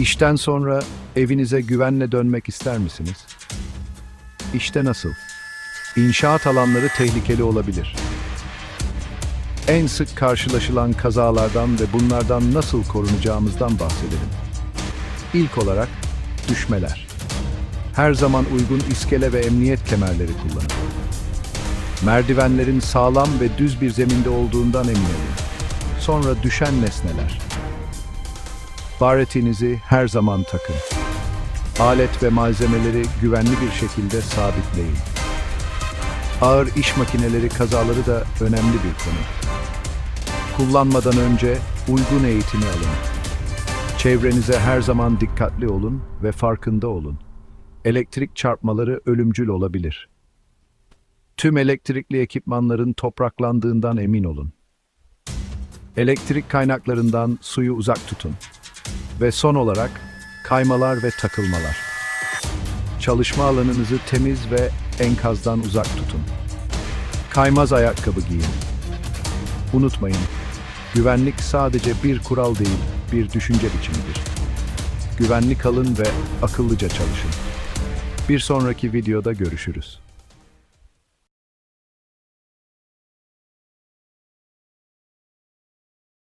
İşten sonra evinize güvenle dönmek ister misiniz? İşte nasıl? İnşaat alanları tehlikeli olabilir. En sık karşılaşılan kazalardan ve bunlardan nasıl korunacağımızdan bahsedelim. İlk olarak düşmeler. Her zaman uygun iskele ve emniyet kemerleri kullanın. Merdivenlerin sağlam ve düz bir zeminde olduğundan emin olun. Sonra düşen nesneler. Baretinizi her zaman takın. Alet ve malzemeleri güvenli bir şekilde sabitleyin. Ağır iş makineleri kazaları da önemli bir konu. Kullanmadan önce uygun eğitimi alın. Çevrenize her zaman dikkatli olun ve farkında olun. Elektrik çarpmaları ölümcül olabilir. Tüm elektrikli ekipmanların topraklandığından emin olun. Elektrik kaynaklarından suyu uzak tutun. Ve son olarak kaymalar ve takılmalar. Çalışma alanınızı temiz ve enkazdan uzak tutun. Kaymaz ayakkabı giyin. Unutmayın, güvenlik sadece bir kural değil, bir düşünce biçimidir. Güvenli kalın ve akıllıca çalışın. Bir sonraki videoda görüşürüz.